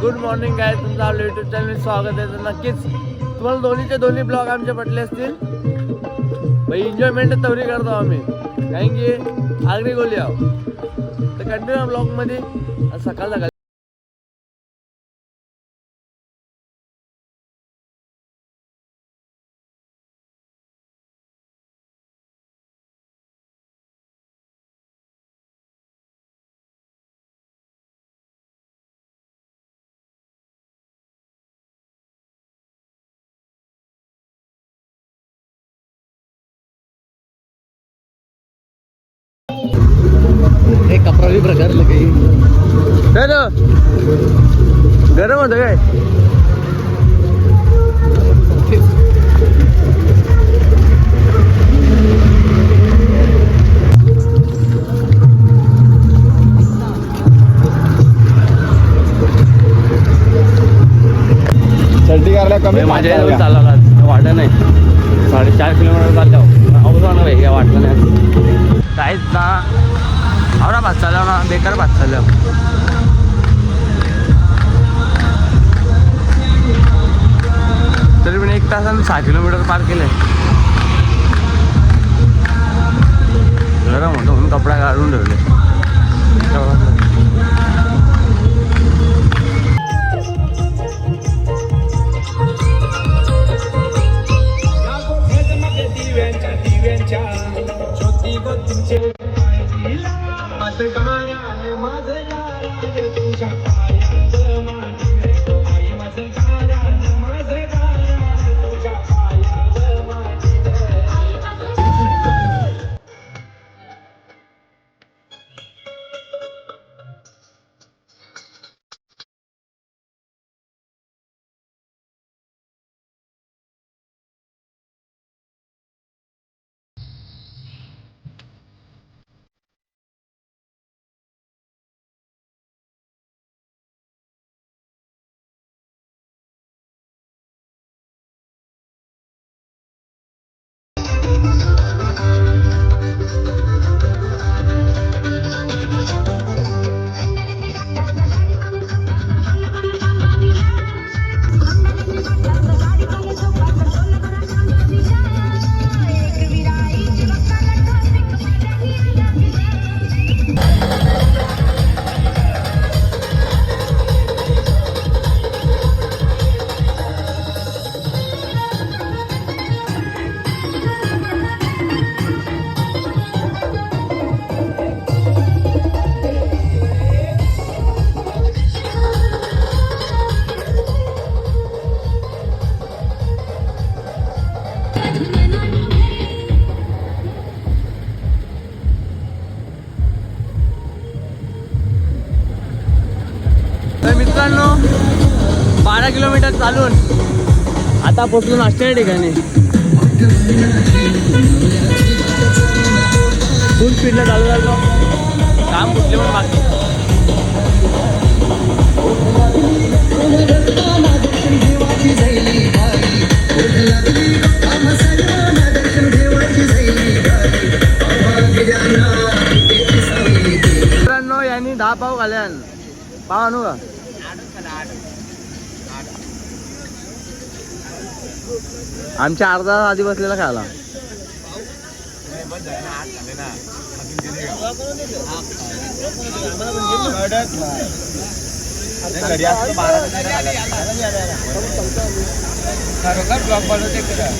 Good morning काय तुमचं आपलं युट्यूब चॅनल स्वागत आहे. तर नक्कीच तुम्हाला दोन्हीचे दोन्ही ब्लॉग आमचे पटले असतील. भाई एन्जॉयमेंट तवरी करतो आम्ही. कारण की आगरी गोली आहो. तर कंटिन्यू ब्लॉगमध्ये सकाळ सकाळ हे कपडा बी प्रकार काही काय? गरम होतं काय? करायला कमी माझ्या चालला वाटत नाही. साडेचार किलोमीटर चाललो. अवघड ना भाई काय वाटलं नाही. काहीच ना आवरा भात चालव ना बेकार भात चालव. तरी पण एक तासानं सहा किलोमीटर पार केले गरम होतं म्हणून कपडा काढून ठेवले. चालून. आता पोचलो नाश्त्या ठिकाणी फुल स्पीडला चालू झालो. काम कुठले पण बाकी मित्रांनो यांनी दहा पाव घाल्यान पाव आणू का? आमच्या अर्धा आधी बसलेला खायला.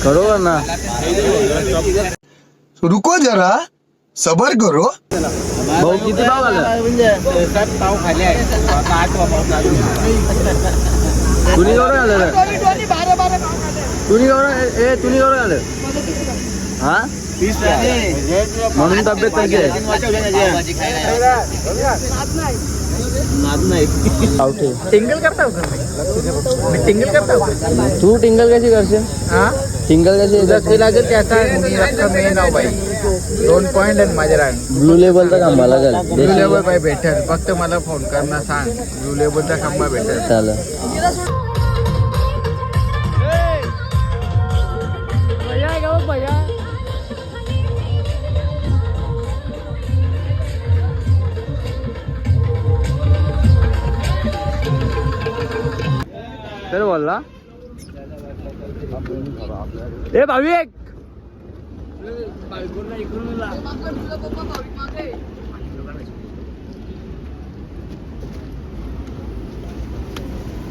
खरोबर ना. रुको जरा सबर करो. भाऊ किती पाव घालं तुम्ही केवढं घालं तुम्ही केवढं ए तुम्ही केवढं घालं हा म्हणून तब्येत कशी आहे टिंगल करता मी टिंगल करता तू टिंगल कशी करशील हा टिंगल कशी जसे लागेल त्याचा रक्कम मी नाव बाई दोन पॉईंट आहेत माझ्या रांग ब्लू लेबलचा खांबा लागेल ब्लू लेबल बाई भेटेल फक्त मला फोन कर ना सांग ब्लू लेबलचा खांबा भेटेल चालेल तर बोलला ए भाविक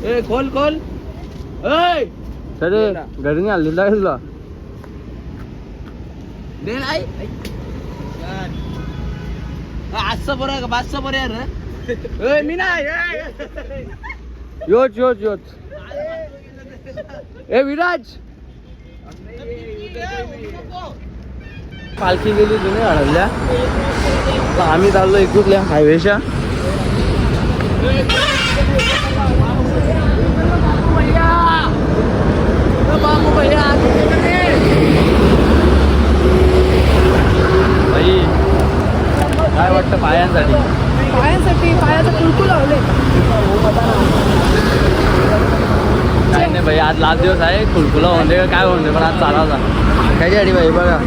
ए खोल खोल. ए अरे घरी नाही आली लागेल तुला. दे आजचं बरं का? पाचचं बरं रे. मी नाही योच योच योच. ए विराज! पालखी गेली तुम्ही अडवल्या तर आम्ही चाललो इकडल्या हायवेच्या. भाई काय वाटतं पायांसाठी? पायासाठी पायाचं कुलकुल लावले काय नाही भाई आज लास्ट दिवस आहे. खुलखुला होऊन दे काय होऊन दे पण आज चालायचा त्याच्यासाठी भाई बघा.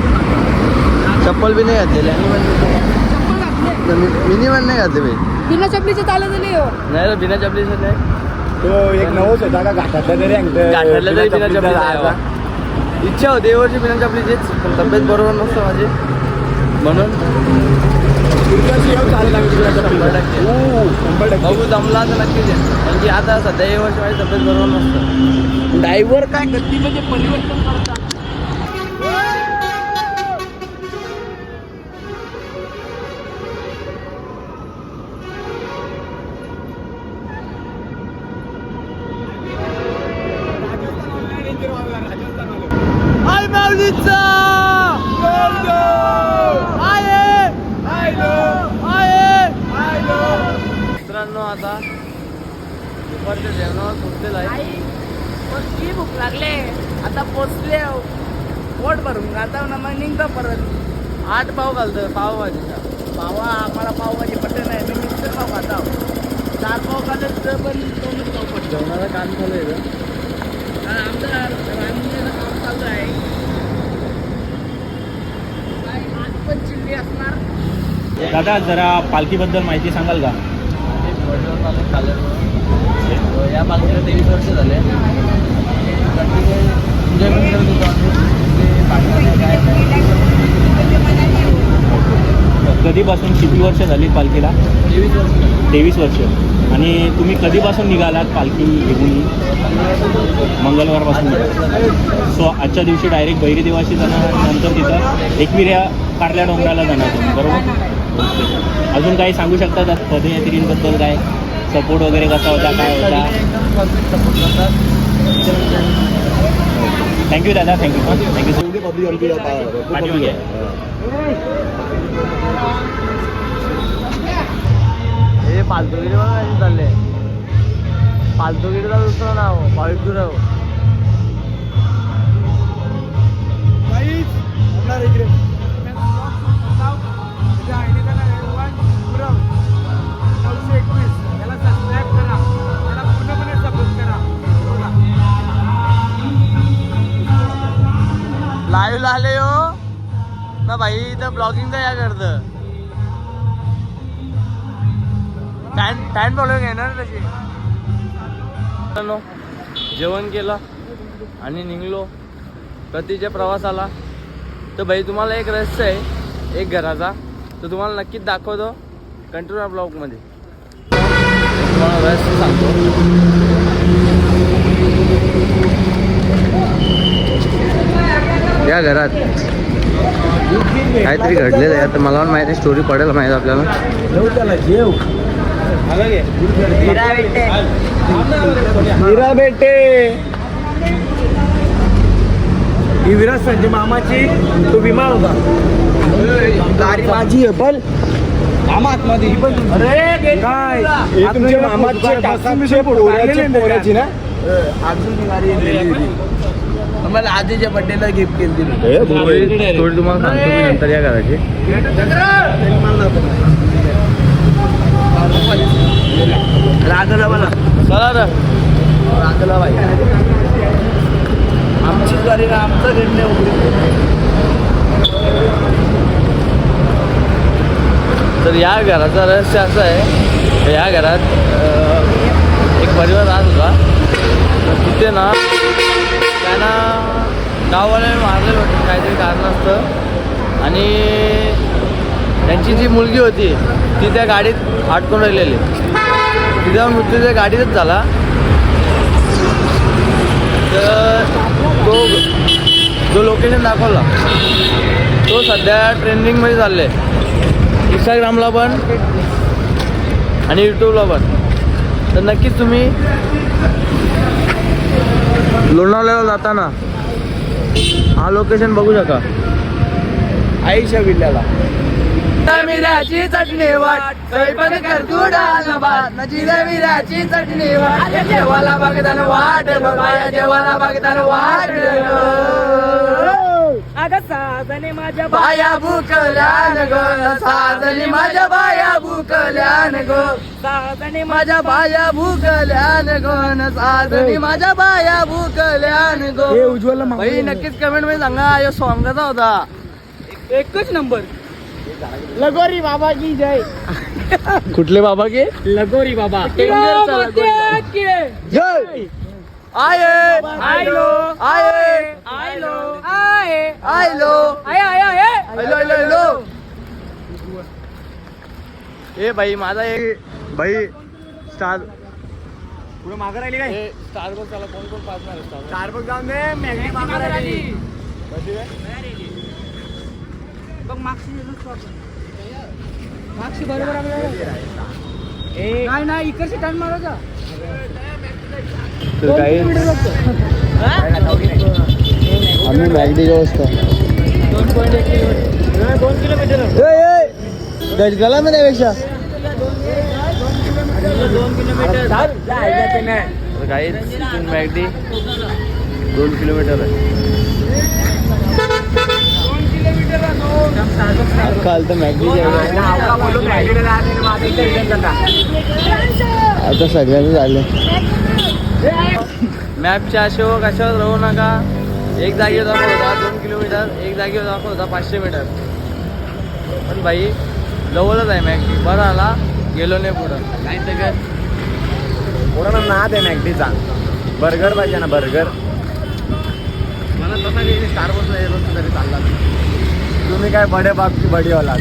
चप्पल बी नाही घातलेली. मिनिमम नाही घातले भाई. बिना चपलीचे चालत नाही हो. नाही रे बिना चपलीचं नाही. तो एक होता का घाटातला तरी गाठरला तरी बिना चपलीचं आहे. बा. इच्छा होती वर्षी बिना चपलीचीच. पण तब्येत बरोबर नसतं माझी. म्हणून. शंभर टक्के. बघू जमला तर नक्कीच आहे की आता सध्या हे वर्ष माझी तब्येत बरोबर नसतं. ड्रायव्हर काय गतीमध्ये परिवर्तन दुपारच्या जेवणावर पोचलेलं आहे की भूक लागले? आता पोचले पोट भरून आता ना मग निघतो परत. आठ पाव घालतं पाव भाजीचा पावा आम्हाला पावभाजी पटत नाही मी मिक्सर पाव खाता चार पाव खाल्ले तर पण दोनच पाव जेवणाला काम चालू आहे आमचं काम चालू आहे. काय आज पण चिल्ली असणार. दादा जरा पालखीबद्दल माहिती सांगाल का? या पालखीला तेवीस वर्ष झाले. एन्जॉयमेंट करत होतो आम्ही. ते पाठवणे काय कधीपासून किती वर्ष झाली पालखीला? तेवीस वर्ष. तेवीस वर्ष. आणि तुम्ही कधीपासून निघालात पालखी घेऊन? मंगळवारपासून. सो आजच्या दिवशी डायरेक्ट बैरी देवाशी जाणार नंतर तिथं एकविऱ्या कारल्या डोंगराला जाणार तुम्ही बरोबर? अजून काही सांगू शकता का? पदयात्रींबद्दल काय? सपोर्ट वगैरे कसा होता काय होता. थँक्यू दादा. थँक्यू थँक्यू सो आहे. हे पालतुगिरी बघा चालले. पालतुगिरीचा दुसरं नाव भाविक गुरव लाईव्ह ब्लॉगिंग या करतं. टाइम टाइम प्रॉब्लेम येणार तशी? जेवण केलं आणि निघलो. प्रतीच्या प्रवासाला? तर भाई तुम्हाला एक रहस्य आहे एक घराचा. तर तुम्हाला नक्कीच दाखवतो कंटिन्यू ब्लॉगमध्ये तुम्हाला रहस्य सांगतो. या घरात. काहीतरी घडलेलं आहे. आता मला पण माहिती स्टोरी पडेल माहिती आपल्याला. मीरा बेटे. ही विराज संजय मामाची तो विमान होता. गाडी माझी आहे पण मामा आतमध्ये ही पण काय? हे तुमच्या मामाचे काकाचे पोराची ना? अजून गाडी आम्हाला आधीच्या बड्डेला गिफ्ट केली स्टोरी तुम्हाला सांगतो मी नंतर या घराची. रागला मला चला ना रागला बाई आमची गाडी ना आमचं घडणे तर या घराचं रहस्य असं आहे या घरात एक परिवार राहत होता. तर होते ना त्यांना गाववाल्याने मारलेलं होतं काहीतरी कारणास्तव आणि त्यांची जी मुलगी होती ती त्या गाडीत अडकून राहिलेली. तिचा मृत्यू त्या गाडीतच झाला. तर तो जो लोकेशन दाखवला तो सध्या ट्रेंडिंगमध्ये चालले इंस्टाग्रामला पण आणि यूट्यूबला पण. तर नक्कीच तुम्ही लोणावळ्याला जाताना हा लोकेशन बघू शका आईच्या विल्ल्याला मिराची चटणी वाट स्वयंपाक कर तू डाळ भात. नजीला मिराची चटणी वाट. जेवाला बघताना वाट बाया जेवाला बघताना वाट. अगं साजने माझ्या बाया भुकल्यान ग साजली माझ्या बाया भुकल्यान ग. साजने माझ्या बाया भुकल्यान ग साजली माझ्या बाया भुकल्यान ग. हे उज्ज्वलला मागून भाई नक्कीच कमेंटमध्ये सांगा यो सॉंग कसा होता. एकच नंबर. लगोरी बाबा की जय. कुठले बाबा. के लगोरी बाबा जय! आये आयलो आये आयलो आय आयलो आय आय आय हॅलो हॅलो हॅलो ए भाई माझा एक भाई स्टार. पुढे मागं राहिली काय? स्टार बघ त्याला कोण कोण पाच मारे स्टार बघ. जाऊन दे मॅगडी मागं राहिली. बघ मागची बरोबर नाही नाही इकडचे टर्न मारायचा तर काही आम्ही मॅगडी दोन किलोमीटर. गजगला मध्ये पेक्षा दोन किलोमीटर. तर काही मॅगडी दोन किलोमीटर. आहे काल तर मॅगडी आता सगळ्यांचं झालं मॅपच्या अशोक कशावर राहू नका. एक जागेवर दाखवत होता दोन किलोमीटर एक जागेवर दाखवत होता पाचशे मीटर. पण भाई जवळच आहे मॅगडी. बरं आला गेलो नाही पुढं. नाही तर काय? पोरांना नाद आहे मॅगडीचा. बर्गर पाहिजे ना बर्गर. मला तसा स्टार बस नाही येत तरी चालला तुम्ही काय बडे बाप की बडी वाला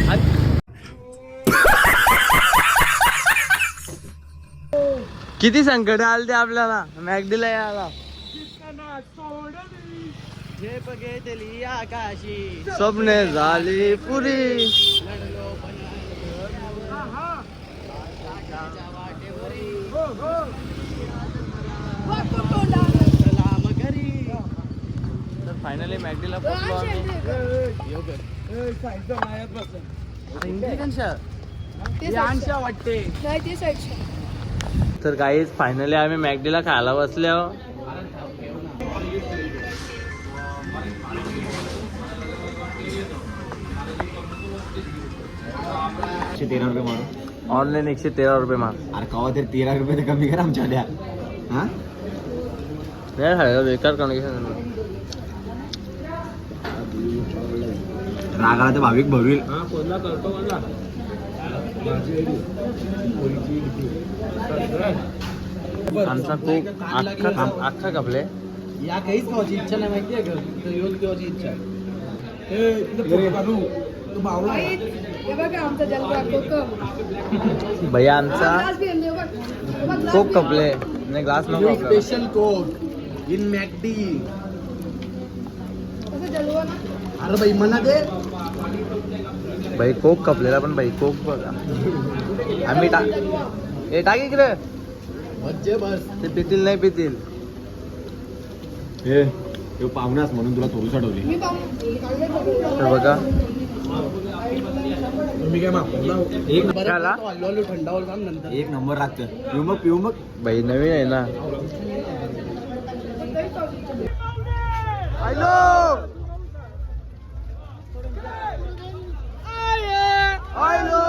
किती संकट आले ते आपल्याला. मॅगडीला यायला. स्वप्ने झाली पुरी. तर फायनली मॅगडीला पोहोचलो आम्ही. वाटते. तर काहीच फायनली आम्ही मॅगडीला खायला बसलो एकशे तेरा रुपये म्हणून ऑनलाईन एकशे तेरा रुपये माग. अरे कवा तरी तेरा रुपये तर कमी करा आमच्या द्या हा नाही खायला बेकार कंडिशन राग आला तर भाविक भरवील आमचा खूप अख्खा अख्खा कपले या काहीच खावायची इच्छा नाही माहिती आहे का? येऊन खावायची इच्छा हे कोकम भैया आमचा घे. कपले नाही ग्लास नको. स्पेशल कोक इन मॅकडी कसं जलवा ना अरे बाई म्हणा दे. भाई कोक कपलेला पण भाई कोक बघा. आम्ही टा ए टाक इकडे. मज्जे बस. ते पितील नाही पितील. हे तो पाहुणास म्हणून तुला थोडी चढवली मी पाहून काढले बघ. तर बघा. मी काय मागतो एक थंडावर जाऊन नंतर. एक नंबर लागतं पिऊ मग पिऊ मग. भाई नवीन आहे ना. Hello hello hello